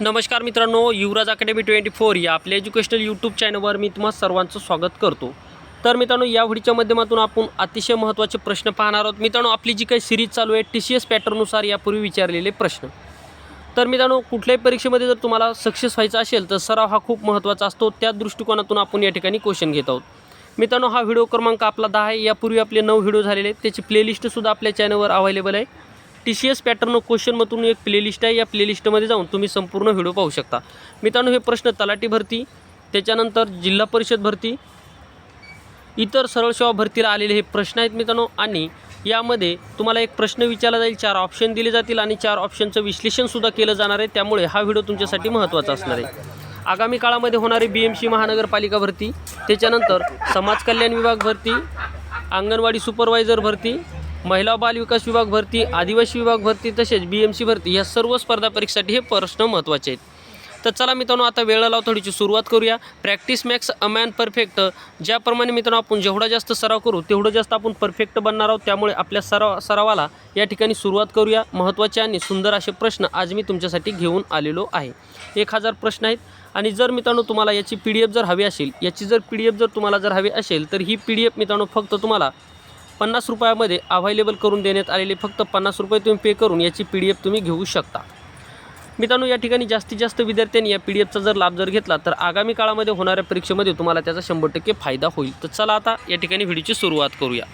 नमस्कार मित्रांनो युवराज academy twenty four या आपल्या एज्युकेशनल यूट्यूब चॅनलवर मी तुम्हा सर्वांचं स्वागत करतो. तर मित्रांनो या व्हिडिओच्या माध्यमातून आपण अतिशय महत्त्वाचे प्रश्न पाहणार आहोत. मित्रांनो आपली जी काही सिरीज चालू आहे टी सी एस पॅटर्ननुसार यापूर्वी विचारलेले प्रश्न. तर मित्रांनो कुठल्याही परीक्षेमध्ये जर तुम्हाला सक्सेस व्हायचं असेल तर सराव हा खूप महत्त्वाचा असतो. त्या दृष्टिकोनातून आपण या ठिकाणी क्वेश्चन घेत आहोत. मित्रांनो हा व्हिडिओ क्रमांक आपला दहा आहे. यापूर्वी आपले नऊ व्हिडिओ झालेले आहेत. त्याची प्लेलिस्टसुद्धा आपल्या चॅनलवर अवेलेबल आहे. टी सी एस पॅटर्न क्वेश्चनमधून एक प्लेलिस्ट आहे. या प्लेलिस्टमध्ये जाऊन तुम्ही संपूर्ण व्हिडिओ पाहू शकता. मित्रांनो हे प्रश्न तलाठी भरती त्याच्यानंतर जिल्हा परिषद भरती इतर सरळ सेवा भरतीला आलेले हे प्रश्न आहेत मित्रांनो. आणि यामध्ये तुम्हाला एक प्रश्न विचारला जाईल. चार ऑप्शन दिले जातील आणि चार ऑप्शनचं विश्लेषणसुद्धा केलं जाणार आहे. त्यामुळे हा व्हिडिओ तुमच्यासाठी महत्त्वाचा असणार आहे. आगामी काळामध्ये होणारी बी एम सी महानगरपालिका भरती त्याच्यानंतर समाज कल्याण विभाग भरती अंगणवाडी सुपरवायझर भरती महिला बाल विकास विभाग भरती आदिवासी विभाग भरती तसेच बी एम सी भरती या सर्व स्पर्धा परीक्षेसाठी हे प्रश्न महत्त्वाचे आहेत. तर चला मित्रांनो आता वेळ लाव थोडीशी सुरुवात करूया. प्रॅक्टिस मॅक्स अमॅन परफेक्ट ज्याप्रमाणे मित्रांनो आपण जेवढा जास्त सराव करू तेवढं जास्त आपण परफेक्ट बनणार आहोत. त्यामुळे आपल्या सराव सरावाला या ठिकाणी सुरुवात करूया. महत्त्वाचे आणि सुंदर असे प्रश्न आज मी तुमच्यासाठी घेऊन आलेलो आहे. एक हजार प्रश्न आहेत. आणि जर मित्रांनो तुम्हाला याची पी डी एफ जर हवी असेल याची जर पी डी एफ जर तुम्हाला जर हवी असेल तर ही पी डी एफ मित्रांनो फक्त तुम्हाला पन्नास रुपयामध्ये अव्हायलेबल करून देण्यात आलेले फक्त पन्नास रुपये तुम्ही पे करून याची पी डी एफ तुम्ही घेऊ शकता. मित्रांनो या ठिकाणी जास्तीत जास्त विद्यार्थ्यांनी या पी डी एफचा जर लाभ जर घेतला तर आगामी काळामध्ये होणाऱ्या परीक्षेमध्ये तुम्हाला त्याचा शंभर टक्के फायदा होईल. तर चला आता या ठिकाणी व्हिडिओची सुरुवात करूया.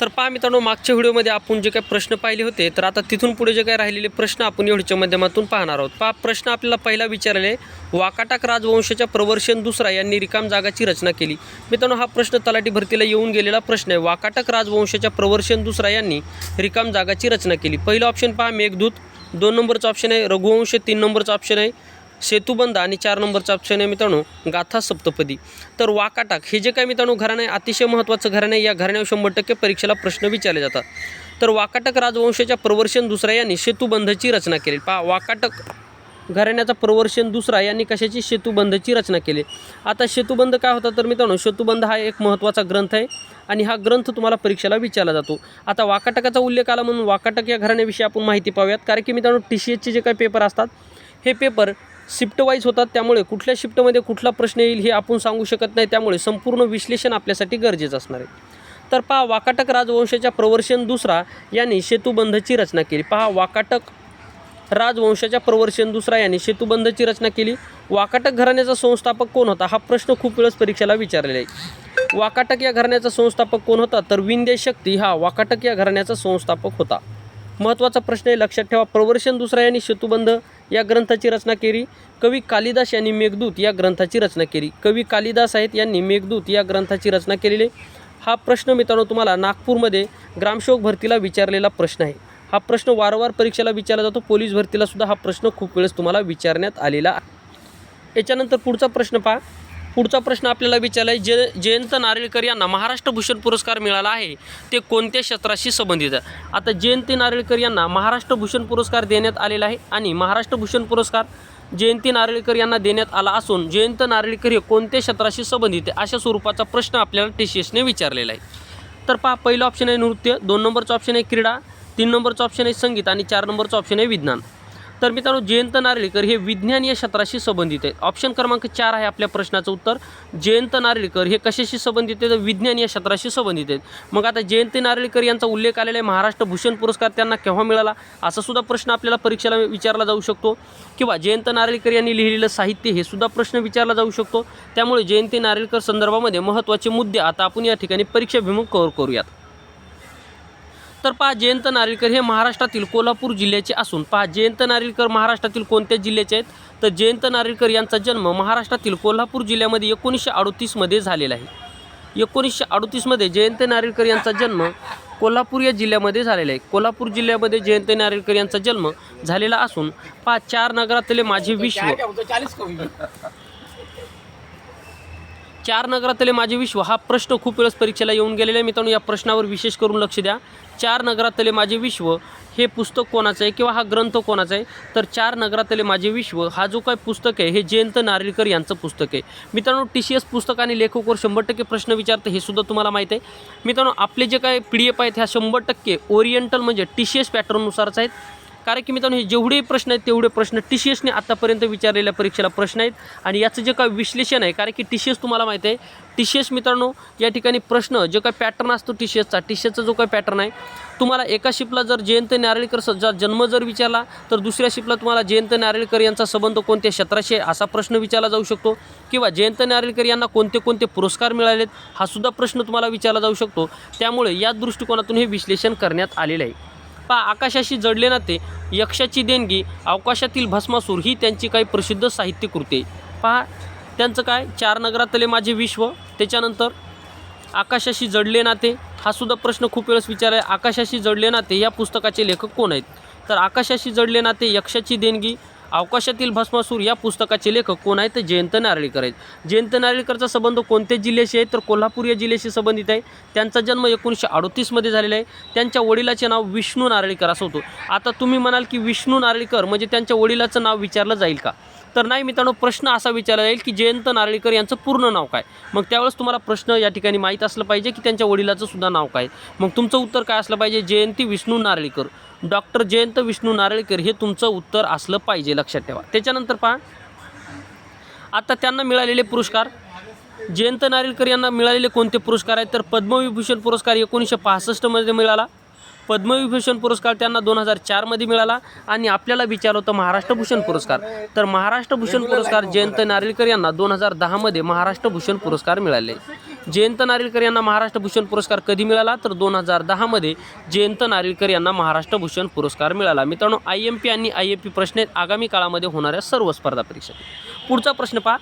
तर पहा मित्रांनो मागच्या व्हिडिओमध्ये आपण जे काही प्रश्न पाहिले होते तर आता तिथून पुढे जे काही राहिलेले प्रश्न आपण एवढीच्या माध्यमातून पाहणार आहोत. पहा प्रश्न आपल्याला पहिला विचारले वाकाटाक राजवंशाच्या प्रवर्षण दुसरा यांनी रिकाम जागाची रचना केली. मित्रांनो हा प्रश्न तलाठी भरतीला येऊन गेलेला प्रश्न आहे. वाकाटक राजवंशाच्या प्रवर्षण दुसरा यांनी रिकाम जागाची रचना केली. पहिलं ऑप्शन पहा मेघदूत. दोन नंबरचं ऑप्शन आहे. रघुवंश तीन नंबरचं ऑप्शन आहे. सेतुबंध आणि चार नंबरचा ऑप्शन आहे मित्रांनो गाथा सप्तपदी. तर वाकाटाक हे जे काय मित्रांनो घराणं आहे अतिशय महत्त्वाचं घराणं आहे या घराण्यावर शंभर टक्के परीक्षेला प्रश्न विचारले जातात. तर वाकाटक राजवंशाच्या प्रवर्षण दुसरा यांनी सेतुबंधची रचना केली. पहा वाकाटक घराण्याचा प्रवर्षण दुसरा यांनी कशाची? सेतुबंधची रचना केली. आता सेतुबंध काय होता तर मित्रांनो सेतुबंध हा एक महत्त्वाचा ग्रंथ आहे आणि हा ग्रंथ तुम्हाला परीक्षेला विचारला जातो. आता वाकाटकाचा उल्लेख आला म्हणून वाकाटक या घराण्याविषयी आपण माहिती पाहूयात. कारण की मित्रांनो टी सी एचचे जे काही पेपर असतात हे पेपर शिफ्ट वाईज होतात त्यामुळे कुठल्या शिफ्टमध्ये कुठला प्रश्न येईल हे आपण सांगू शकत नाही. त्यामुळे संपूर्ण विश्लेषण आपल्यासाठी गरजेचं असणार आहे. तर पहा वाकाटक राजवंशाच्या प्रवर्षण दुसरा यांनी सेतुबंधची रचना केली. पहा वाकाटक राजवंशाच्या प्रवर्षण दुसरा यांनी सेतुबंधची रचना केली. वाकाटक घराण्याचा संस्थापक कोण होता? हा प्रश्न खूप वेळेस परीक्षेला विचारलेला आहे. वाकाटक या घराण्याचा संस्थापक कोण होता? तर विंध्यशक्ती हा वाकाटक या घराण्याचा संस्थापक होता. महत्त्वाचा प्रश्न आहे लक्षात ठेवा. प्रवर्षण दुसरा यांनी सेतुबंध या ग्रंथाची रचना केली. कवी कालिदास यांनी मेघदूत या ग्रंथाची रचना केली. कवी कालिदास आहेत यांनी मेघदूत या ग्रंथाची रचना केलेली हा प्रश्न मित्रांनो तुम्हाला नागपूरमध्ये ग्रामसेवक भरतीला विचारलेला प्रश्न आहे. हा प्रश्न वारंवार परीक्षेला विचारला जातो. पोलीस भरतीला सुद्धा हा प्रश्न खूप वेळेस तुम्हाला विचारण्यात आलेला आहे. याच्यानंतर पुढचा प्रश्न पहा. पुढचा प्रश्न आपल्याला विचारला आहे जे जयंत नारळीकर यांना महाराष्ट्र भूषण पुरस्कार मिळाला आहे ते कोणत्या क्षेत्राशी संबंधित आहे? आता जयंती नारळीकर यांना महाराष्ट्र भूषण पुरस्कार देण्यात आलेला आहे आणि महाराष्ट्र भूषण पुरस्कार जयंती नारळीकर यांना देण्यात आला असून जयंत नारळीकर हे कोणत्या क्षेत्राशी संबंधित आहे अशा स्वरूपाचा प्रश्न आपल्याला टी सी एसने विचारलेला आहे. तर पहा पहिलं ऑप्शन आहे नृत्य दोन नंबरचं ऑप्शन आहे क्रीडा तीन नंबरचं ऑप्शन आहे संगीत आणि चार नंबरचं ऑप्शन आहे विज्ञान. तर मित्रांनो जयंत नारळीकर हे विज्ञान या क्षेत्राशी संबंधित आहे ऑप्शन क्रमांक चार आहे आपल्या प्रश्नाचं उत्तर. जयंत नारळीकर हे कशाशी संबंधित आहे तर विज्ञान या क्षेत्राशी संबंधित आहेत. मग आता जयंत नारळीकर यांचा उल्लेख आलेला आहे महाराष्ट्र भूषण पुरस्कार त्यांना केव्हा मिळाला? असा सुद्धा प्रश्न आपल्याला परीक्षेला विचारला जाऊ शकतो. किंवा जयंत नारळीकर यांनी लिहिलेलं साहित्य हे सुद्धा प्रश्न विचारला जाऊ शकतो. त्यामुळे जयंती नारळीकर संदर्भामध्ये महत्त्वाचे मुद्दे आता आपण या ठिकाणी परीक्षाभिमुख कव्हर करूयात. तर पहा जयंत नारळीकर हे महाराष्ट्रातील कोल्हापूर जिल्ह्याचे असून पहा जयंत नारळीकर महाराष्ट्रातील कोणत्या जिल्ह्याचे आहेत? तर जयंत नारळीकर यांचा जन्म महाराष्ट्रातील कोल्हापूर जिल्ह्यामध्ये एकोणीसशे अडोतीसमध्ये झालेला आहे. एकोणीसशे अडोतीसमध्ये जयंत नारळीकर यांचा जन्म कोल्हापूर या जिल्ह्यामध्ये झालेला आहे. कोल्हापूर जिल्ह्यामध्ये जयंत नारळीकर यांचा जन्म झालेला असून पहा चार नगरातले माझे विश्व. चार नगरातले माझे विश्व हा प्रश्न खूप वेळेस परीक्षेला येऊन गेलेला आहे. मित्रांनो या प्रश्नावर विशेष करून लक्ष द्या. चार नगरातले माझे विश्व हे पुस्तक कोणाचं आहे किंवा हा ग्रंथ कोणाचा आहे? तर चार नगरातले माझे विश्व हा जो काय पुस्तक आहे हे जयंत नारळीकर यांचं पुस्तक आहे. मित्रांनो टी सी एस पुस्तक आणि लेखकवर शंभर टक्के प्रश्न विचारते हे सुद्धा तुम्हाला माहीत आहे. मित्रांनो आपले जे काय पी डी एफ आहेत ह्या शंभर टक्के ओरिएंटल म्हणजे टी सी एस पॅटर्ननुसारच आहेत. कारण की मित्रांनो हे जेवढे प्रश्न आहेत तेवढे प्रश्न टी सी एसने आत्तापर्यंत विचारलेल्या परीक्षेला प्रश्न आहेत. आणि याचं जे काय विश्लेषण आहे कारण की टी सी एस तुम्हाला माहीत आहे टी सी एस मित्रांनो या ठिकाणी प्रश्न जो काय पॅटर्न असतो टी सी एसचा टी सी एसचा जो काय पॅटर्न आहे तुम्हाला एका शिपला जर जयंत नारळीकर जर जन्म जर विचारला तर दुसऱ्या शिपला तुम्हाला जयंत नारळीकर यांचा संबंध कोणत्या क्षेत्राशी आहे असा प्रश्न विचारला जाऊ शकतो. किंवा जयंत नारळीकर यांना कोणते कोणते पुरस्कार मिळालेत हा सुद्धा प्रश्न तुम्हाला विचारला जाऊ शकतो. त्यामुळे या दृष्टिकोनातून हे विश्लेषण करण्यात आलेलं आहे. पहा आकाशाशी जडले नाते यक्षाची देणगी अवकाशातील भस्मासूर ही त्यांची काही प्रसिद्ध साहित्यकृती पहा त्यांचं काय? चार नगरातले माझे विश्व. त्याच्यानंतर आकाशाशी जडले नाते. हा सुद्धा प्रश्न खूप वेळेस विचार आहे. आकाशाशी जडले नाते या पुस्तकाचे लेखक कोण आहेत? तर आकाशाशी जडले नाते यक्षाची देणगी अवकाशातील भस्मासूर या पुस्तकाचे लेखक कोण आहेत? तर जयंत नारळीकर आहेत. जयंत नारळीकरचा संबंध कोणत्या जिल्ह्याशी आहे? तर कोल्हापूर या जिल्ह्याशी संबंधित आहे. त्यांचा जन्म एकोणीसशे अडतीसमध्ये झालेला आहे. त्यांच्या वडिलाचे नाव विष्णू नारळीकर असं होतं. आता तुम्ही म्हणाल की विष्णू नारळीकर म्हणजे त्यांच्या वडिलाचं नाव विचारलं जाईल का? तर नाही मित्रांनो प्रश्न असा विचारला जाईल की जयंत नारळीकर यांचं पूर्ण नाव काय? मग त्यावेळेस तुम्हाला प्रश्न या ठिकाणी माहीत असलं पाहिजे की त्यांच्या वडिलाचं सुद्धा नाव काय? मग तुमचं उत्तर काय असलं पाहिजे? जयंती विष्णू नारळीकर. डॉक्टर जयंत विष्णू नारळीकर हे तुमचं उत्तर असलं पाहिजे लक्षात ठेवा. त्याच्यानंतर पहा. आता त्यांना मिळालेले पुरस्कार. जयंत नारळीकर यांना मिळालेले कोणते पुरस्कार आहेत? तर पद्मविभूषण पुरस्कार एकोणीसशे पासष्टमध्ये मिळाला. पद्मविभूषण पुरस्कार त्यांना दोन हजार चारमध्ये मिळाला आणि आपल्याला विचारलं होतं महाराष्ट्र भूषण पुरस्कार. तर महाराष्ट्र भूषण पुरस्कार जयंत नारळीकर यांना दोन हजार दहामध्ये महाराष्ट्र भूषण पुरस्कार मिळाले. जयंत नारळीकर यांना महाराष्ट्र भूषण पुरस्कार कधी मिळाला? तर दोन हजार दहामध्ये जयंत नारळीकर यांना महाराष्ट्र भूषण पुरस्कार मिळाला. मित्रांनो आय एम पी आणि आय एम पी प्रश्न आहेत. आगामी काळामध्ये होणाऱ्या सर्व स्पर्धा परीक्षा. पुढचा प्रश्न पहा.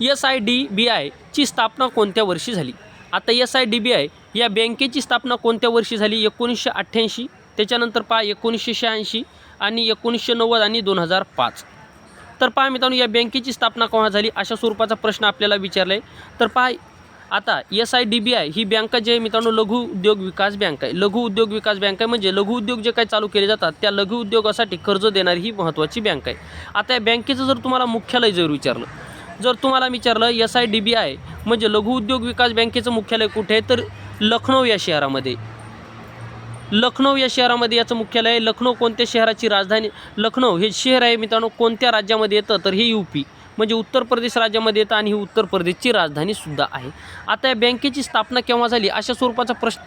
एस आय डी बी आयची स्थापना कोणत्या वर्षी झाली? आता S I D B I या बँकेची स्थापना कोणत्या वर्षी झाली? एकोणीसशे अठ्ठ्याऐंशी त्याच्यानंतर पहा एकोणीसशे शहाऐंशी आणि एकोणीसशे नव्वद आणि दोन हजार पाच. तर पहा मित्रांनो या बँकेची स्थापना केव्हा झाली? अशा स्वरूपाचा प्रश्न आपल्याला विचारला आहे तर पहा आता S I D B I he bank जी आहे मित्रांनो लघु उद्योग विकास बँक आहे. लघु उद्योग विकास बँक आहे म्हणजे लघु उद्योग जे काही चालू केले जातात त्या लघु उद्योगासाठी कर्ज देणारी ही महत्त्वाची बँक आहे. आता या बँकेचं जर तुम्हाला मुख्यालय जर विचारलं जर तुम्हाला विचारलं S I D B I म्हणजे लघु उद्योग विकास बँकेचं मुख्यालय कुठे आहे तर लखनौ या शहरामध्ये. लखनौ या शहरामध्ये याचं मुख्यालय आहे. लखनौ कोणत्या शहराची राजधानी? लखनौ हे शहर आहे मित्रांनो कोणत्या राज्यामध्ये येतं तर हे यू पी म्हणजे उत्तर प्रदेश राज्यामध्ये येतं आणि ही उत्तर प्रदेशची राजधानीसुद्धा आहे. आता या बँकेची स्थापना केव्हा झाली? अशा स्वरूपाचा प्रश्न.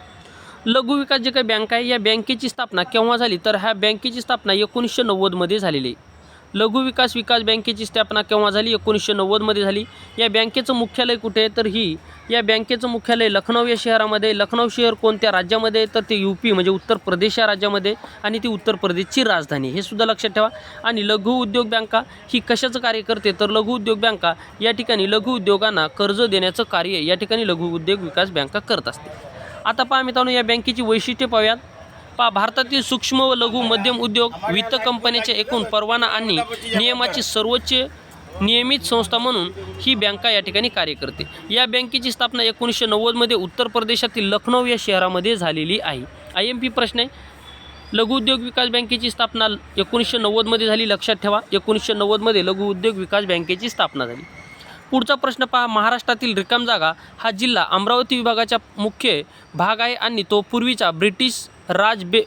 लघु विकास जे काही बँक आहे या बँकेची स्थापना केव्हा झाली? तर ह्या बँकेची स्थापना एकोणीसशे नव्वदमध्ये झालेली आहे. लघु विकास विकास बँकेची स्थापना केव्हा झाली? एकोणीसशे नव्वदमध्ये झाली. या बँकेचं मुख्यालय कुठे? आहे तर ही या बँकेचं मुख्यालय लखनौ या शहरामध्ये. लखनौ शहर कोणत्या राज्यामध्ये? तर ते यू पी म्हणजे उत्तर प्रदेश या राज्यामध्ये आणि ती उत्तर प्रदेशची राजधानी. हे सुद्धा लक्षात ठेवा. आणि लघु उद्योग बँका ही कशाचं कार्य करते तर लघु उद्योग बँका या ठिकाणी लघु उद्योगांना कर्ज देण्याचं कार्य या ठिकाणी लघु उद्योग विकास बँका करत असते आता पहा मित्रांनो या बँकेची वैशिष्ट्ये पाहूयात. पहा भारतातील सूक्ष्म व लघु मध्यम उद्योग वित्त कंपन्याच्या एकूण परवाना आणि नियमाची सर्वोच्च नियमित संस्था म्हणून ही बँका या ठिकाणी कार्य करते. या बँकेची स्थापना एकोणीसशे नव्वदमध्ये उत्तर प्रदेशातील लखनौ या शहरामध्ये झालेली आहे. आय एम पी प्रश्न आहे. लघु उद्योग विकास बँकेची स्थापना एकोणीसशे नव्वदमध्ये झाली लक्षात ठेवा. एकोणीसशे नव्वदमध्ये लघु उद्योग विकास बँकेची स्थापना झाली. पुढचा प्रश्न पहा. महाराष्ट्रातील रिकाम जागा हा जिल्हा अमरावती विभागाचा मुख्य भाग आहे आणि तो पूर्वीचा ब्रिटिश राज बे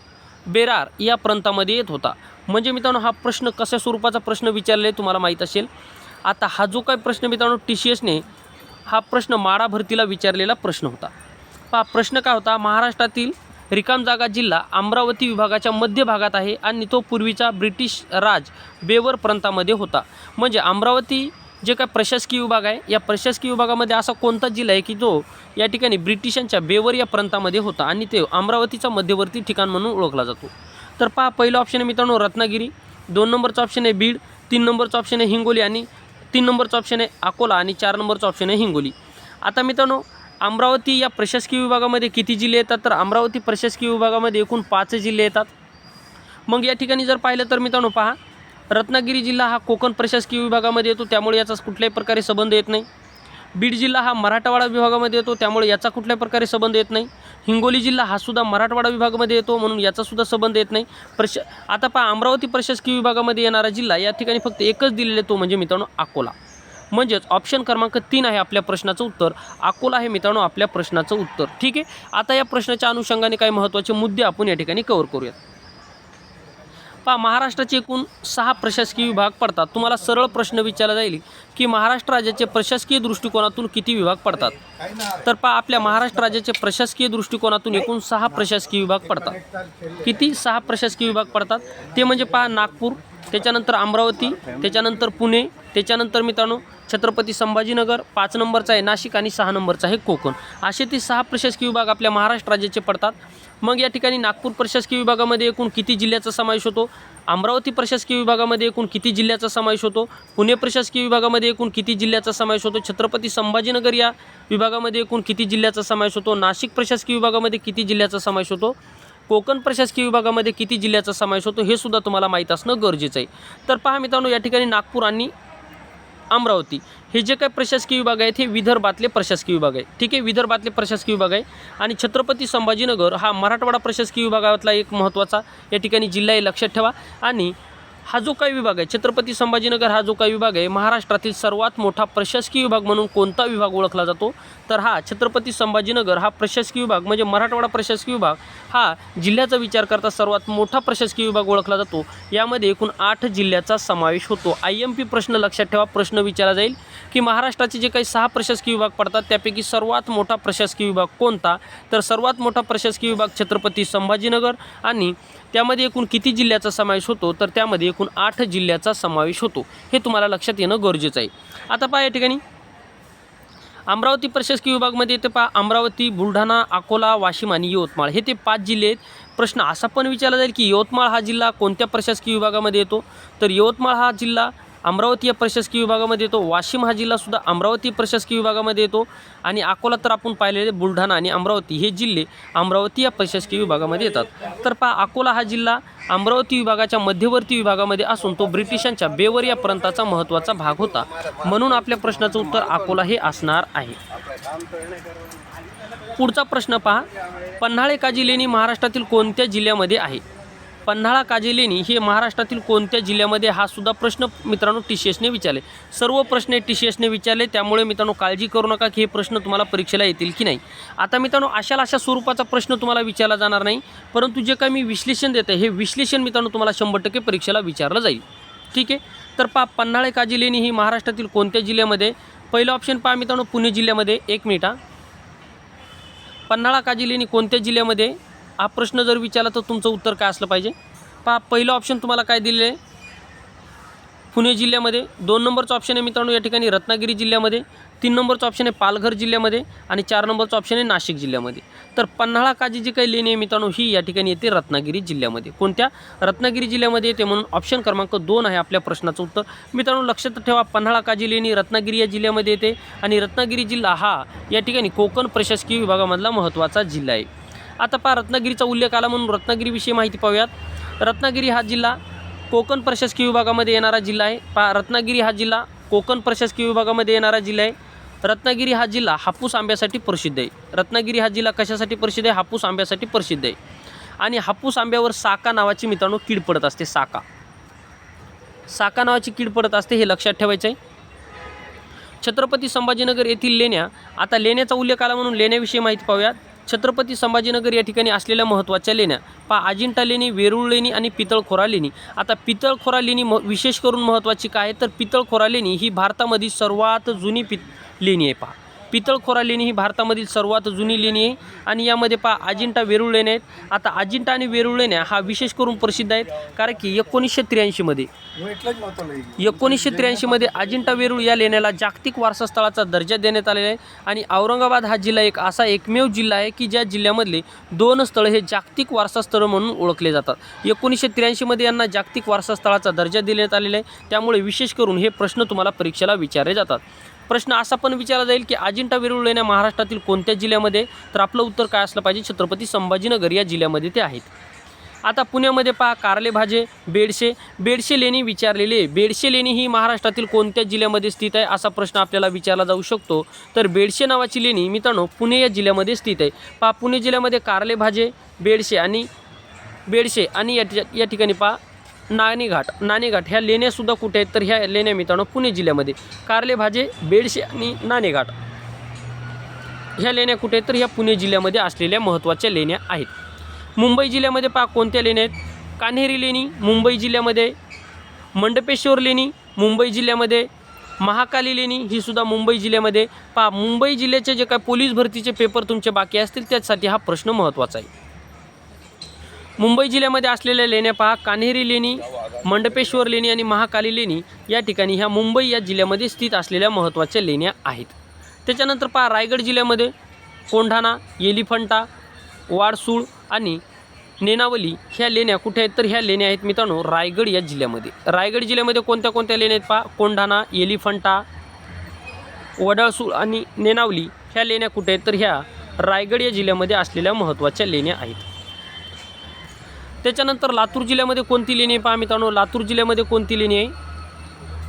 बेरार या प्रांतामध्ये येत होता. म्हणजे मित्रांनो हा प्रश्न कशा स्वरूपाचा प्रश्न विचारले तुम्हाला माहीत असेल. आता हा जो काही प्रश्न मित्रांनो टी सी एसने हा प्रश्न माळाभरतीला विचारलेला प्रश्न होता. हा प्रश्न काय होता? महाराष्ट्रातील रिकाम जागा जिल्हा अमरावती विभागाच्या मध्य भागात आहे आणि तो पूर्वीचा ब्रिटिश राज बेवर प्रांतामध्ये होता. म्हणजे अमरावती जे काय प्रशासकीय विभाग आहे या प्रशासकीय विभागामध्ये असा कोणता जिल्हा आहे की जो या ठिकाणी ब्रिटिशांच्या बेवर या प्रांतामध्ये होता आणि ते अमरावतीचा मध्यवर्ती ठिकाण म्हणून ओळखला जातो. तर पहा पहिलं ऑप्शन आहे मित्रांनो रत्नागिरी. दोन नंबरचं ऑप्शन आहे बीड. तीन नंबरचं ऑप्शन आहे हिंगोली आणि तीन नंबरचं ऑप्शन आहे अकोला आणि चार नंबरचं ऑप्शन आहे हिंगोली. आता मित्रांनो अमरावती या प्रशासकीय विभागामध्ये किती जिल्हे येतात? तर अमरावती प्रशासकीय विभागामध्ये एकूण पाच जिल्हे येतात. मग या ठिकाणी जर पाहिलं तर मित्रांनो पहा रत्नागिरी जिल्हा हा कोकण प्रशासकीय विभागामध्ये येतो त्यामुळे याचा कुठल्याही प्रकारे संबंध येत नाही. बीड जिल्हा हा मराठवाडा विभागामध्ये येतो त्यामुळे याचा कुठल्याही प्रकारे संबंध येत नाही. हिंगोली जिल्हा हा सुद्धा मराठवाडा विभागामध्ये येतो म्हणून याचासुद्धा संबंध येत नाही. प्रश आता पहा अमरावती प्रशासकीय विभागामध्ये येणारा जिल्हा या ठिकाणी फक्त एकच दिलेला तो म्हणजे मित्रांनो अकोला. म्हणजेच ऑप्शन क्रमांक तीन आहे आपल्या प्रश्नाचं उत्तर. अकोला आहे मित्रांनो आपल्या प्रश्नाचं उत्तर. ठीक आहे? आता या प्रश्नाच्या अनुषंगाने काही महत्त्वाचे मुद्दे आपण या ठिकाणी कव्हर करूयात. पहा महाराष्ट्राचे एकूण सहा प्रशासकीय विभाग पडतात. तुम्हाला सरळ प्रश्न विचारला जाईल की महाराष्ट्र राज्याचे प्रशासकीय दृष्टिकोनातून किती विभाग पडतात? तर पहा आपल्या महाराष्ट्र राज्याचे प्रशासकीय दृष्टिकोनातून एकूण सहा प्रशासकीय विभाग पडतात. किती? सहा प्रशासकीय विभाग पडतात. ते म्हणजे पहा नागपूर त्याच्यानंतर अमरावती त्याच्यानंतर पुणे त्याच्यानंतर मित्रांनो छत्रपती संभाजीनगर पाच नंबरचा आहे नाशिक आणि सहा नंबरचा आहे कोकण. असे ते सहा प्रशासकीय विभाग आपल्या महाराष्ट्र राज्याचे पडतात. मग या ठिकाणी नागपूर प्रशासकीय विभागामध्ये एकूण किती जिल्ह्याचा समावेश होतो? अमरावती प्रशासकीय विभागामध्ये एकूण किती जिल्ह्याचा समावेश होतो? पुणे प्रशासकीय विभागामध्ये एकूण किती जिल्ह्याचा समावेश होतो? छत्रपती संभाजीनगर या विभागामध्ये एकूण किती जिल्ह्याचा समावेश होतो? नाशिक प्रशासकीय विभागामध्ये किती जिल्ह्याचा समावेश होतो? कोकण प्रशासकीय विभागामध्ये किती जिल्ह्याचा समावेश होतो? हे सुद्धा तुम्हाला माहीत असणं गरजेचं आहे. तर पहा मित्रांनो या ठिकाणी नागपूर आणि अमरावती. हे जे काही प्रशासकीय विभाग आहेत हे विदर्भातले प्रशासकीय विभाग आहे ठीक आहे विदर्भातले प्रशासकीय विभाग आहे. आणि छत्रपती संभाजीनगर हा मराठवाडा प्रशासकीय विभागातला एक महत्त्वाचा या ठिकाणी जिल्हा आहे लक्षात ठेवा. आणि हा जो काही विभाग आहे छत्रपती संभाजीनगर हा जो काही विभाग आहे महाराष्ट्रातील सर्वात मोठा प्रशासकीय विभाग म्हणून कोणता विभाग ओळखला जातो? तर हा छत्रपती संभाजीनगर हा प्रशासकीय विभाग म्हणजे मराठवाडा प्रशासकीय विभाग हा जिल्ह्याचा विचार करता सर्वात मोठा प्रशासकीय विभाग ओळखला जातो. यामध्ये एकूण आठ जिल्ह्याचा समावेश होतो. आय एम पी प्रश्न लक्षात ठेवा प्रश्न विचारला जाईल की महाराष्ट्राचे जे काही सहा प्रशासकीय विभाग पडतात त्यापैकी सर्वात मोठा प्रशासकीय विभाग कोणता? तर सर्वात मोठा प्रशासकीय विभाग छत्रपती संभाजीनगर आणि त्यामध्ये एकूण किती जिल्ह्याचा समावेश होतो? तर त्यामध्ये एकूण आठ जिल्ह्याचा समावेश होतो. हे तुम्हाला लक्षात येणं गरजेचं आहे. आता पहा या ठिकाणी. अमरावती प्रशासकीय विभागमध्ये येते पहा अमरावती बुलढाणा अकोला वाशिम आणि यवतमाळ. हे ते पाच जिल्हे आहेत. प्रश्न असा पण विचारला जाईल की यवतमाळ हा जिल्हा कोणत्या प्रशासकीय विभागामध्ये येतो? तर यवतमाळ हा जिल्हा अमरावती या प्रशासकीय विभागामध्ये येतो. वाशिम हा जिल्हासुद्धा अमरावती प्रशासकीय विभागामध्ये येतो. आणि अकोला तर आपण पाहिलेले बुलढाणा आणि अमरावती हे जिल्हे अमरावती या प्रशासकीय विभागामध्ये येतात. तर पहा अकोला हा जिल्हा अमरावती विभागाच्या मध्यवर्ती विभागामध्ये असून तो ब्रिटिशांच्या बेवर या प्रांताचा महत्त्वाचा भाग होता. म्हणून आपल्या प्रश्नाचं उत्तर अकोला हे असणार आहे. पुढचा प्रश्न पहा. पन्हाळे काजी लेणी महाराष्ट्रातील कोणत्या जिल्ह्यामध्ये आहे? पन्हाळा काजी लेणी हे महाराष्ट्रातील कोणत्या जिल्ह्यामध्ये? हा सुद्धा प्रश्न मित्रांनो टी सी एसने विचारले. सर्व प्रश्न टी सी एसने विचारले त्यामुळे मित्रांनो काळजी करू नका की हे प्रश्न तुम्हाला परीक्षेला येतील की नाही. आता मित्रांनो अशाला अशा स्वरूपाचा प्रश्न तुम्हाला विचारला जाणार नाही परंतु जे काही मी विश्लेषण देते हे विश्लेषण मित्रांनो तुम्हाला शंभर टक्के परीक्षेला विचारलं जाईल. ठीक आहे? तर पहा पन्हाळे काजी लेणी ही महाराष्ट्रातील कोणत्या जिल्ह्यामध्ये? पहिलं ऑप्शन पहा मित्रांनो पुणे जिल्ह्यामध्ये. एक मिनिट हा. पन्हाळा काजी लेणी कोणत्या जिल्ह्यामध्ये? हा प्रश्न जर विचारला तर तुमचं उत्तर काय असलं पाहिजे? पहा पहिलं ऑप्शन तुम्हाला काय दिलेलं आहे? पुणे जिल्ह्यामध्ये दोन नंबरचं ऑप्शन आहे मित्रांनो या ठिकाणी. रत्नागिरी जिल्ह्यामध्ये तीन नंबरचं ऑप्शन आहे पालघर जिल्ह्यामध्ये आणि चार नंबरचं ऑप्शन आहे नाशिक जिल्ह्यामध्ये. तर पन्हाळा काजी जी काही लेणी आहे मित्रांनो ही या ठिकाणी येते रत्नागिरी जिल्ह्यामध्ये. कोणत्या? रत्नागिरी जिल्ह्यामध्ये येते म्हणून ऑप्शन क्रमांक दोन आहे आपल्या प्रश्नाचं उत्तर. मित्रांनो लक्षात ठेवा पन्हाळा काजी लेणी रत्नागिरी या जिल्ह्यामध्ये येते आणि रत्नागिरी जिल्हा हा या ठिकाणी कोकण प्रशासकीय विभागामधला महत्त्वाचा जिल्हा आहे. आता पहा रत्नागिरीचा उल्लेख आला म्हणून रत्नागिरीविषयी माहिती पाहूयात. रत्नागिरी हा जिल्हा कोकण प्रशासकीय विभागामध्ये येणारा जिल्हा आहे. पहा रत्नागिरी हा जिल्हा कोकण प्रशासकीय विभागामध्ये येणारा जिल्हा आहे. रत्नागिरी हा जिल्हा हापूस आंब्यासाठी प्रसिद्ध आहे. रत्नागिरी हा जिल्हा कशासाठी प्रसिद्ध आहे? हापूस आंब्यासाठी प्रसिद्ध आहे. आणि हापूस आंब्यावर साका नावाची मित्रांनो कीड पडत असते साका. साका नावाची कीड पडत असते हे लक्षात ठेवायचं आहे. छत्रपती संभाजीनगर येथील लेण्या आता लेण्याचा उल्लेख आला म्हणून लेण्याविषयी माहिती पाहूयात. छत्रपती संभाजीनगर या ठिकाणी असलेल्या महत्त्वाच्या लेण्या. पा अजिंठा लेणी वेरूळ लेणी आणि पितळखोरा लेणी. आता पितळखोरा लेणी म विशेष करून महत्त्वाची काय तर पितळखोरा लेणी ही भारतामधील सर्वात जुनी पि लेणी आहे पहा. पितळखोरा लेणी ही भारतामधील सर्वात जुनी लेणी आहे. आणि यामध्ये पहा अजिंठा वेरूळ लेण्या आहेत. आता अजिंठा आणि वेरूळ लेण्या हा विशेष करून प्रसिद्ध आहेत कारण की एकोणीसशे त्र्याऐंशीमध्ये एकोणीसशे त्र्याऐंशीमध्ये अजिंठा वेरूळ या लेण्याला जागतिक वारसास्थळाचा दर्जा देण्यात आलेला आहे. आणि औरंगाबाद हा जिल्हा एक असा एकमेव जिल्हा आहे की ज्या जिल्ह्यामधले दोन स्थळं हे जागतिक वारसास्थळं म्हणून ओळखले जातात. एकोणीसशे त्र्याऐंशीमध्ये यांना जागतिक वारसास्थळाचा दर्जा देण्यात आलेला आहे. त्यामुळे विशेष करून हे प्रश्न तुम्हाला परीक्षेला विचारले जातात. प्रश्न असा पण विचारला जाईल की अजिंठा वेरूळ लेण्या महाराष्ट्रातील कोणत्या जिल्ह्यामध्ये? तर आपलं उत्तर काय असलं पाहिजे? छत्रपती संभाजीनगर या जिल्ह्यामध्ये ते आहेत. आता पुण्यामध्ये पहा कारले भाजे बेडशे. बेडशे लेणी विचारलेले बेडशे लेणी ही महाराष्ट्रातील कोणत्या जिल्ह्यामध्ये स्थित आहे असा प्रश्न आपल्याला विचारला जाऊ शकतो. तर बेडशे नावाची लेणी मित्रांनो पुणे या जिल्ह्यामध्ये स्थित आहे. पहा पुणे जिल्ह्यामध्ये कारले भाजे बेडशे आणि बेडशे आणि या या ठिकाणी पहा नाणेघाट नाणेघाट ह्या लेण्यासुद्धा कुठे आहेत? तर ह्या लेण्या मित्रांनो पुणे जिल्ह्यामध्ये. कारले भाजे बेडशे आणि नाणेघाट. ह्या लेण्या कुठे आहेत? तर ह्या पुणे जिल्ह्यामध्ये असलेल्या महत्त्वाच्या लेण्या आहेत. मुंबई जिल्ह्यामध्ये पहा कोणत्या लेण्या आहेत? कान्हेरी लेणी मुंबई जिल्ह्यामध्ये मंडपेश्वर लेणी मुंबई जिल्ह्यामध्ये महाकाली लेणी ही सुद्धा मुंबई जिल्ह्यामध्ये. पहा मुंबई जिल्ह्याचे जे काय पोलीस भरतीचे पेपर तुमचे बाकी असतील त्यासाठी हा प्रश्न महत्त्वाचा आहे. मुंबई जिल्ह्यामध्ये असलेल्या लेण्या पहा. कान्हेरी लेणी मंडपेश्वर लेणी आणि महाकाली लेणी या ठिकाणी ह्या मुंबई या जिल्ह्यामध्ये स्थित असलेल्या महत्त्वाच्या लेण्या आहेत. त्याच्यानंतर पहा रायगड जिल्ह्यामध्ये कोंढाणा एलिफंटा वाडसूळ आणि नेनावली ह्या लेण्या कुठे आहेत? तर ह्या लेण्या आहेत मित्रांनो रायगड या जिल्ह्यामध्ये. रायगड जिल्ह्यामध्ये कोणत्या कोणत्या लेण्या आहेत पहा? कोंढाणा एलिफंटा वडाळसूळ आणि नेनावली ह्या लेण्या कुठे आहेत? तर ह्या रायगड या जिल्ह्यामध्ये असलेल्या महत्त्वाच्या लेण्या आहेत. त्याच्यानंतर लातूर जिल्ह्यामध्ये कोणती लेणी आहे पहा मित्रांनो? लातूर जिल्ह्यामध्ये कोणती लेणी आहे?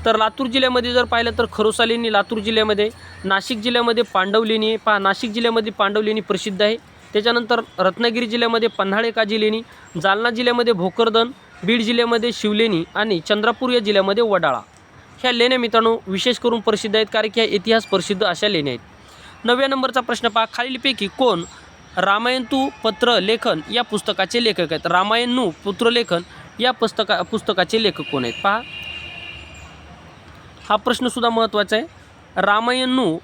तर लातूर जिल्ह्यामध्ये जर पाहिलं तर खरोसा लेणी लातूर जिल्ह्यामध्ये नाशिक जिल्ह्यामध्ये पांडव लेणी आहे. पहा नाशिक जिल्ह्यामध्ये पांडव लेणी प्रसिद्ध आहे. त्याच्यानंतर रत्नागिरी जिल्ह्यामध्ये पन्हाळे काजी लेणी जालना जिल्ह्यामध्ये भोकरदन बीड जिल्ह्यामध्ये शिवलेणी आणि चंद्रपूर या जिल्ह्यामध्ये वडाळा. ह्या लेण्या मित्रांनो विशेष करून प्रसिद्ध आहेत कारण की ह्या इतिहास प्रसिद्ध अशा लेण्या आहेत. नवव्या नंबरचा प्रश्न पहा. खालीलपैकी कोण रामायण तू पत्र लेखन या पुस्तकाचे लेखक आहेत. रामायण नू पुत्रलेखन या पुस्तका पुस्तकाचे लेखक कोण आहेत? पहा. हा प्रश्नसुद्धा महत्त्वाचा आहे. रामायणू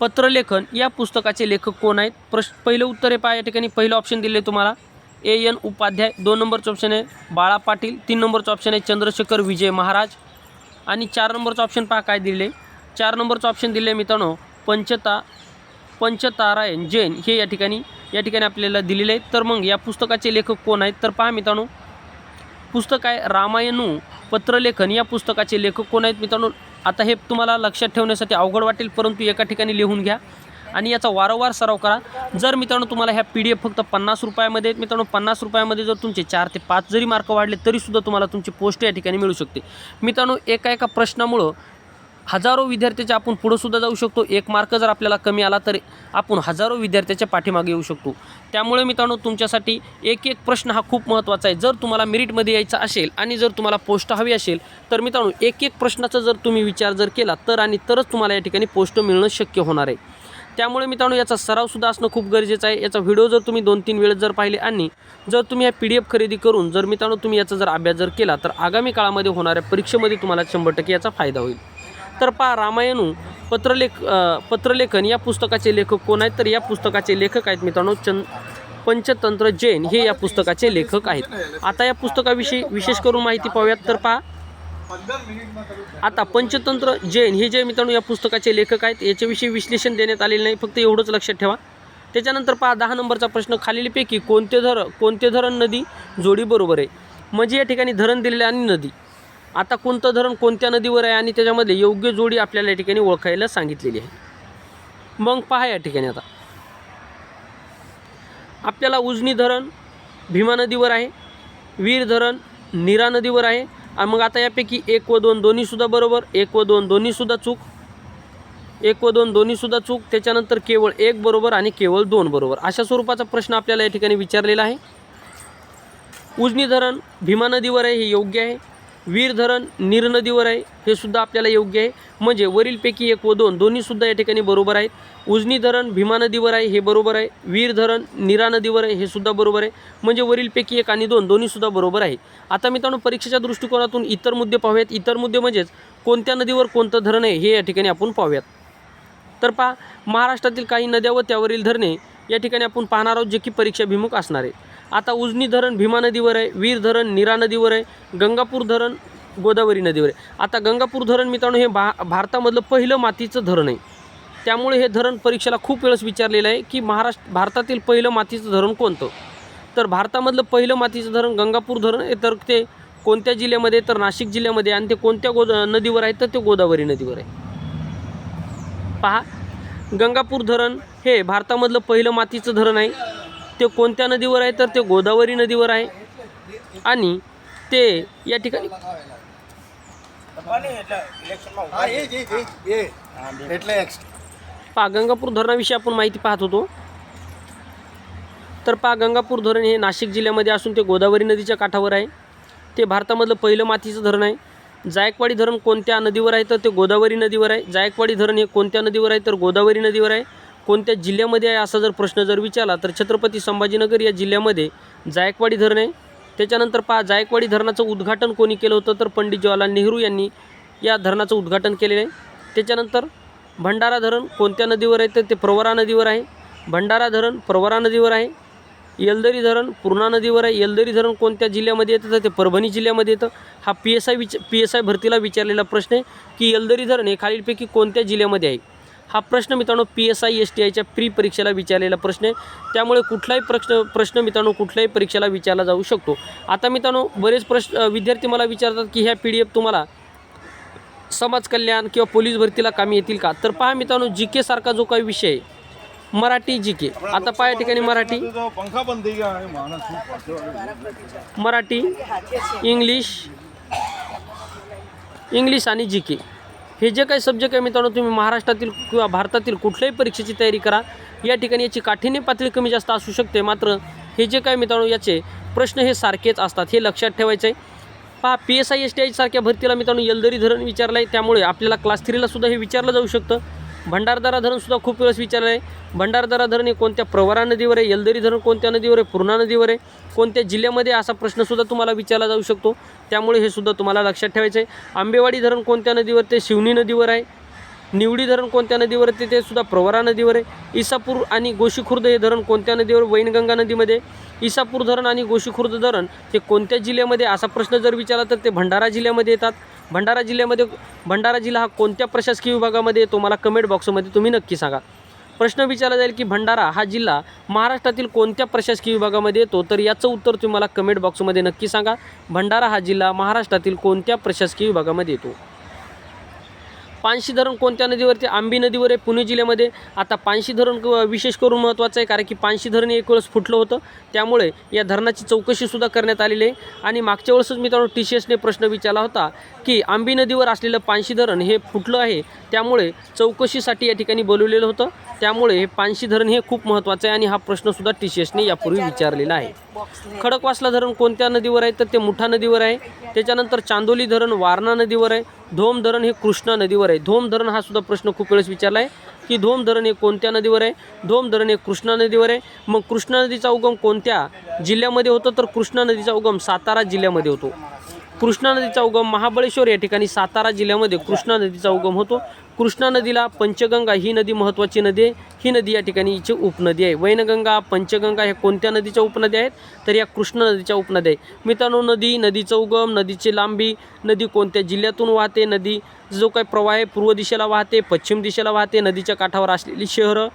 पत्रलेखन या पुस्तकाचे लेखक कोण आहेत? प्रश पहिलं उत्तर आहे पहा या ठिकाणी पहिलं ऑप्शन दिले तुम्हाला. ए एन उपाध्याय दोन नंबरचं ऑप्शन आहे. बाळा पाटील तीन नंबरचं ऑप्शन आहे. चंद्रशेखर विजय महाराज. आणि चार नंबरचं ऑप्शन पहा काय दिले चार नंबरचं ऑप्शन दिले मित्रांनो पंचता पंचतारायण जैन हे या ठिकाणी या ठिकाणी आपल्याला दिलेले आहेत. तर मग या पुस्तकाचे लेखक कोण आहेत? तर पहा मित्रांनो पुस्तक आहे रामायणू पत्रलेखन. या पुस्तकाचे लेखक कोण आहेत मित्रांनो? आता हे तुम्हाला लक्षात ठेवण्यासाठी अवघड वाटेल परंतु एका ठिकाणी लिहून घ्या. आणि याचा वारंवार सराव करा. जर मित्रांनो तुम्हाला ह्या पी डी एफ फक्त पन्नास रुपयामध्ये आहेत मित्रांनो पन्नास रुपयामध्ये जर तुमचे चार ते पाच जरी मार्क वाढले तरीसुद्धा तुम्हाला तुमची पोस्ट या ठिकाणी मिळू शकते. मित्रांनो एका एका प्रश्नामुळं हजारो विद्यार्थ्याच्या आपण पुढं सुद्धा जाऊ शकतो. एक मार्क जर आपल्याला कमी आला तर आपण हजारो विद्यार्थ्याच्या पाठीमागे येऊ शकतो. त्यामुळे मित्रांनो तुमच्यासाठी एक एक प्रश्न हा खूप महत्त्वाचा आहे. जर तुम्हाला मेरिटमध्ये यायचा असेल आणि जर तुम्हाला पोस्ट हवी असेल तर मित्रांनो एक एक प्रश्नाचा जर तुम्ही विचार जर केला तर आणि तरच तुम्हाला या ठिकाणी पोस्ट मिळणं शक्य होणार आहे. त्यामुळे मित्रांनो याचा सरावसुद्धा असणं खूप गरजेचं आहे. याचा व्हिडिओ जर तुम्ही दोन तीन वेळेस जर पाहिले आणि जर तुम्ही या पी डी एफ खरेदी करून जर मित्रांनो तुम्ही याचा जर अभ्यास जर केला तर आगामी काळामध्ये होणाऱ्या परीक्षेमध्ये तुम्हाला शंभर टक्के याचा फायदा होईल. तर पहा रामायणू पत्रलेख पत्रलेखन या पुस्तकाचे लेखक कोण आहेत? तर या पुस्तकाचे लेखक आहेत मित्रांनो चंद पंचतंत्र जैन हे या पुस्तकाचे लेखक आहेत. आता या पुस्तकाविषयी विशेष करून माहिती पाहूयात. तर पहा आता पंचतंत्र जैन हे जे मित्रांनो या पुस्तकाचे लेखक आहेत याच्याविषयी विश्लेषण देण्यात आलेले नाही फक्त एवढंच लक्षात ठेवा. त्याच्यानंतर पहा दहा नंबरचा प्रश्न. खालीलपैकी कोणते धरण कोणते धरण नदी जोडी बरोबर आहे? म्हणजे या ठिकाणी धरण दिलेले आणि नदी. आता कोणतं धरण कोणत्या नदीवर आहे आणि त्याच्यामध्ये योग्य जोडी आपल्याला या ठिकाणी ओळखायला सांगितलेली आहे. मग पहा या ठिकाणी आता. आपल्याला उजनी धरण भीमा नदीवर आहे वीर धरण नीरा नदीवर आहे. आणि मग आता यापैकी एक व दोन दोन्हीसुद्धा बरोबर एक व दोन दोन्हीसुद्धा चूक. एक व दोन दोन्हीसुद्धा चूक त्याच्यानंतर केवळ एक बरोबर आणि केवळ दोन बरोबर. अशा स्वरूपाचा प्रश्न आपल्याला या ठिकाणी विचारलेला आहे. उजनी धरण भीमा नदीवर आहे हे योग्य आहे. वीर धरण नीर नदीवर आहे हे सुद्धा आपल्याला योग्य आहे. म्हणजे वरीलपैकी एक व दोन दोन्हीसुद्धा या ठिकाणी बरोबर आहेत. उजनी धरण भीमा नदीवर आहे हे बरोबर आहे. वीर धरण नीरा नदीवर आहे हे सुद्धा बरोबर आहे. म्हणजे वरीलपैकी एक आणि दोन दोन्हीसुद्धा बरोबर आहे. आता मित्रांनो परीक्षेच्या दृष्टिकोनातून इतर मुद्दे पाहूयात. इतर मुद्दे म्हणजेच कोणत्या नदीवर कोणतं धरण आहे हे या ठिकाणी आपण पाहूयात. तर पहा महाराष्ट्रातील काही नद्या व त्यावरील धरणे या ठिकाणी आपण पाहणार आहोत जे की परीक्षाभिमुख असणार आहे. आता उजनी धरण भीमा नदीवर आहे वीर धरण नीरा नदीवर आहे गंगापूर धरण गोदावरी नदीवर आहे. आता गंगापूर धरण मित्रांनो हे भा भारतामधलं पहिलं मातीचं धरण आहे. त्यामुळे हे धरण परीक्षेला खूप वेळेस विचारलेलं आहे की महाराष्ट्र भारतातील पहिलं मातीचं धरण कोणतं? तर भारतामधलं पहिलं मातीचं धरण गंगापूर धरण आहे. तर ते कोणत्या जिल्ह्यामध्ये तर नाशिक जिल्ह्यामध्ये आणि ते कोणत्या गो नदीवर आहे? तर ते गोदावरी नदीवर आहे. पहा गंगापूर धरण हे भारतामधलं पहिलं मातीचं धरण आहे. ते कोणत्या नदीवर आहे तर ते गोदावरी नदीवर आहे. आणि ते या ठिकाणी पागंगापूर धरणाविषयी आपण माहिती पाहत होतो. तर पागंगापूर धरण हे नाशिक जिल्ह्यामध्ये असून ते गोदावरी नदीच्या काठावर आहे. ते भारतामधलं पहिलं मातीचं धरण आहे. जायकवाडी धरण कोणत्या नदीवर आहे तर ते गोदावरी नदीवर आहे. जायकवाडी धरण हे कोणत्या नदीवर आहे तर गोदावरी नदीवर आहे. कोणत्या जिल्ह्यामध्ये आहे असा जर प्रश्न जर विचारला तर छत्रपती संभाजीनगर या जिल्ह्यामध्ये जायकवाडी धरण आहे. त्याच्यानंतर पहा जायकवाडी धरणाचं उद्घाटन कोणी केलं होतं? तर पंडित जवाहरलाल नेहरू यांनी या धरणाचं उद्घाटन केलेलं आहे. त्याच्यानंतर भंडारा धरण कोणत्या नदीवर आहे? तर ते प्रवरा नदीवर आहे. भंडारा धरण प्रवरा नदीवर आहे. येलदरी धरण पूर्णा नदीवर आहे. येलदरी धरण कोणत्या जिल्ह्यामध्ये येतं? तर ते परभणी जिल्ह्यामध्ये येतं. हा पी एस आय विच पी एस आय भरतीला विचारलेला प्रश्न आहे की येलदरी धरण हे खालीलपैकी कोणत्या जिल्ह्यामध्ये आहे? हा प्रश्न मित्रांनो P S I S T आयच्या प्री परीक्षेला विचारलेला प्रश्न आहे. त्यामुळे कुठलाही प्रश्न प्रश्न मित्रांनो कुठल्याही परीक्षेला विचारला जाऊ शकतो. आता मित्रांनो बरेच प्रश्न विद्यार्थी मला विचारतात की ह्या पी डी एफ तुम्हाला समाज कल्याण किंवा पोलीस भरतीला कामी येतील का? तर पहा मित्रांनो जी के सारखा जो काही विषय आहे मराठी जी के आता पहा या ठिकाणी मराठी. मराठी इंग्लिश इंग्लिश आणि जी के हे जे काही सब्जेक्ट आहे मित्रांनो तुम्ही महाराष्ट्रातील किंवा भारतातील कुठल्याही परीक्षेची तयारी करा. या ठिकाणी याची काठिण्य पातळी कमी जास्त असू शकते. मात्र हे जे काय मित्रांनो याचे प्रश्न हे सारखेच असतात. हे लक्षात ठेवायचं आहे. पहा P S I S T I सारख्या भरतीला मित्रांनो यलदरी धरण विचारलं आहे त्यामुळे आपल्याला क्लास थ्रीला सुद्धा हे विचारलं जाऊ शकतं. भंडारदारा धरण सुद्धा खूप वेळेस विचारलं आहे. भंडारदारा धरण हे कोणत्या प्रवरा नदीवर आहे येलदरी धरण कोणत्या नदीवर आहे पूर्णा नदीवर आहे कोणत्या जिल्ह्यामध्ये असा प्रश्नसुद्धा तुम्हाला विचारला जाऊ शकतो. त्यामुळे हे सुद्धा तुम्हाला लक्षात ठेवायचं आहे. आंबेवाडी धरण कोणत्या नदीवर ते शिवनी नदीवर आहे निवडी धरण कोणत्या नदीवर येते ते सुद्धा प्रवरा नदीवर आहे. इसापूर आणि गोशीखुर्द हे धरण कोणत्या नदीवर? वैनगंगा नदीमध्ये. इसापूर धरण आणि गोशीखुर्द धरण हे कोणत्या जिल्ह्यामध्ये? असा प्रश्न जर विचारला तर ते भंडारा जिल्ह्यामध्ये येतात. भंडारा जिल्ह्यामध्ये भंडारा जिल्हा हा कोणत्या प्रशासकीय विभागामध्ये येतो मला कमेंट बॉक्समध्ये तुम्ही नक्की सांगा. प्रश्न विचारला जाईल की भंडारा हा जिल्हा महाराष्ट्रातील कोणत्या प्रशासकीय विभागामध्ये येतो? तर याचं उत्तर तुम्ही मला कमेंट बॉक्समध्ये नक्की सांगा. भंडारा हा जिल्हा महाराष्ट्रातील कोणत्या प्रशासकीय विभागामध्ये येतो? पानशी धरण कोणत्या नदीवरती? आंबी नदीवर आहे पुणे जिल्ह्यामध्ये. आता पानशी धरण विशेष करून महत्त्वाचं आहे कारण की पानशी धरण हे एक वेळेस फुटलं होतं. त्यामुळे या धरणाची चौकशीसुद्धा करण्यात आलेली आहे. आणि मागच्या वेळेसच मित्रांनो टी सी एसने प्रश्न विचारला होता की आंबी नदीवर असलेलं पानशी धरण हे फुटलं आहे. त्यामुळे चौकशीसाठी या ठिकाणी बोलवलेलं होतं. त्यामुळे हे पानशी धरण हे खूप महत्त्वाचं आहे आणि हा प्रश्नसुद्धा टी सी एसने यापूर्वी विचारलेला आहे. खडकवासला धरण कोणत्या नदीवर आहे? तर ते मुठा नदीवर आहे. त्याच्यानंतर चांदोली धरण वारणा नदीवर आहे. धोम धरण हे कृष्णा नदीवर आहे. धोम धरण हा सुद्धा प्रश्न खूप वेळेस विचारला आहे की धोम धरण हे कोणत्या नदीवर आहे? धोम धरण हे कृष्णा नदीवर आहे. मग कृष्णा नदीचा उगम कोणत्या जिल्ह्यामध्ये होतो? तर कृष्णा नदीचा उगम सातारा जिल्ह्यामध्ये होतो. कृष्णा नदीचा उगम महाबळेश्वर या ठिकाणी सातारा जिल्ह्यामध्ये कृष्णा नदीचा उगम होतो. कृष्णा नदीला पंचगंगा ही नदी महत्त्वाची नदी आहे. ही नदी या ठिकाणी हिची उपनदी आहे. वैनगंगा पंचगंगा हे कोणत्या नदीच्या उपनद्या आहेत? तर या कृष्णा नदीच्या उपनद्या आहे मित्रांनो नदी नदीचा उगम नदीची लांबी नदी कोणत्या जिल्ह्यातून वाहते? नदी जो काही प्रवाह आहे पूर्व दिशेला वाहते पश्चिम दिशेला वाहते नदीच्या काठावर असलेली शहरं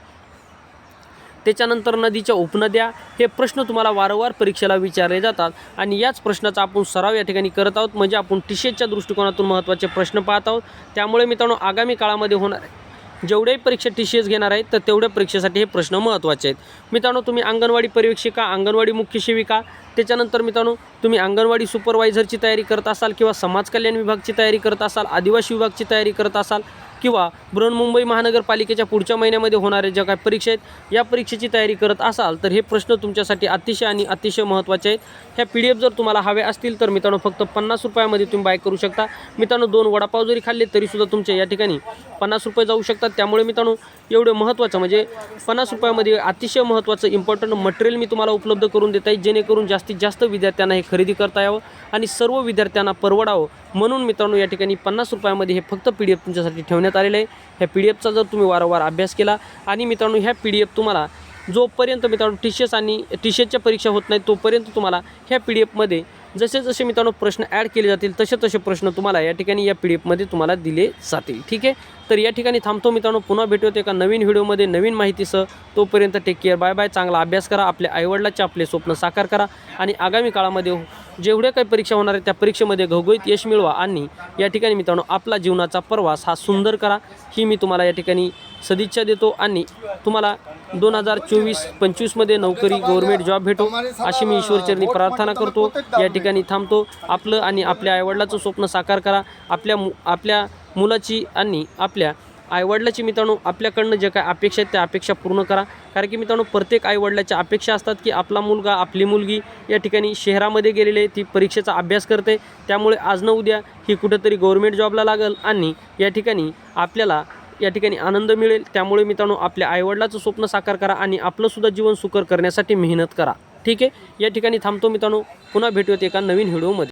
त्याच्यानंतर नदीच्या उपनद्या हे प्रश्न तुम्हाला वारंवार परीक्षेला विचारले जातात. आणि याच प्रश्नाचा आपण सराव या ठिकाणी करत आहोत. म्हणजे आपण टिशेच्या दृष्टिकोनातून महत्त्वाचे प्रश्न पाहत आहोत. त्यामुळे मित्रांनो आगामी काळामध्ये होणार आहे. जेवढ्याही परीक्षा टी सी एस घेणार आहेत तर तेवढ्या परीक्षेसाठी हे प्रश्न महत्त्वाचे आहेत. मित्रांनो तुम्ही अंगणवाडी पर्यवेक्षिका अंगणवाडी मुख्य सेविका त्याच्यानंतर मित्रांनो तुम्ही अंगणवाडी सुपरवायझरची तयारी करत असाल किंवा समाज कल्याण विभागची तयारी करत असाल आदिवासी विभागची तयारी करत असाल किंवा बृहन्मुंबई महानगरपालिकेच्या पुढच्या महिन्यामध्ये होणाऱ्या ज्या काही परीक्षा आहेत या परीक्षेची तयारी करत असाल तर हे प्रश्न तुमच्यासाठी अतिशय आणि अतिशय महत्त्वाचे आहेत. ह्या पी डी एफ जर तुम्हाला हवे असतील तर मित्रांनो फक्त पन्नास रुपयामध्ये तुम्ही बाय करू शकता. मित्रांनो दोन वडापाव जरी खाल्ले तरीसुद्धा तुमच्या या ठिकाणी पन्नास रुपये जाऊ शकतात. त्यामुळे मित्रांनो एवढं महत्त्वाचं म्हणजे पन्नास रुपयामध्ये अतिशय महत्त्वाचं इम्पॉर्टंट मटेरियल मी तुम्हाला उपलब्ध करून देत आहे जेणेकरून जास्तीत जास्त विद्यार्थ्यांना हे खरेदी करता यावं आणि सर्व विद्यार्थ्यांना परवडावं. म्हणून मित्रांनो या ठिकाणी पन्नास रुपयामध्ये हे फक्त पी डी एफ तुमच्यासाठी ठेवण्यात देण्यात आलेलं आहे. ह्या पी डी एफचा जर तुम्ही वारंवार अभ्यास केला आणि मित्रांनो ह्या पी डी एफ तुम्हाला जोपर्यंत मित्रांनो टी सी एस आणि टी सी एसच्या परीक्षा होत नाही तोपर्यंत तुम्हाला ह्या पी डी एफमध्ये जसे जसे मित्रांनो प्रश्न ॲड केले जातील तसे तसे प्रश्न तुम्हाला या ठिकाणी या पी डी एफमध्ये तुम्हाला दिले जातील. ठीक आहे? तर या ठिकाणी थांबतो मित्रांनो. पुन्हा भेटूयात एका नवीन व्हिडिओमध्ये नवीन माहितीसह. तोपर्यंत टेक केअर बाय बाय चांगला अभ्यास करा. आपल्या आईवडिलाचे आपले स्वप्न साकार करा. आणि आगामी काळामध्ये जेवढ्या काही परीक्षा होणार आहेत त्या परीक्षेमध्ये घवघवीत यश मिळवा आणि या ठिकाणी मित्रांनो आपला जीवनाचा प्रवास हा सुंदर करा. ही मी तुम्हाला या ठिकाणी सदिच्छा देतो आणि तुम्हाला दोन हजार चोवीस पंचवीसमध्ये नोकरी गव्हर्मेंट जॉब भेटो अशी मी ईश्वरचरणी प्रार्थना करतो. या ठिकाणी थांबतो. आपलं आणि आपल्या आईवडिलाचं स्वप्न साकार करा. आपल्या मु आपल्या मुलाची आणि आपल्या आईवडिलाची मित्रांनो आपल्याकडनं जे काय अपेक्षा आहेत त्या अपेक्षा पूर्ण करा. कारण की मित्रांनो प्रत्येक आईवडिलाच्या अपेक्षा असतात की आपला मुलगा आपली मुलगी या ठिकाणी शहरामध्ये गेलेली आहे ती परीक्षेचा अभ्यास करते. त्यामुळे आज न उद्या ही कुठंतरी गव्हर्मेंट जॉबला लागल आणि या ठिकाणी आपल्याला या ठिकाणी आनंद मिळेल. त्यामुळे मित्रांनो आपल्या आईवडिलाचं स्वप्न साकार करा आणि आपलंसुद्धा जीवन सुकर करण्यासाठी मेहनत करा. ठीक आहे? या ठिकाणी थांबतो मित्रांनो. पुन्हा भेटूयात एका नवीन व्हिडिओमध्ये.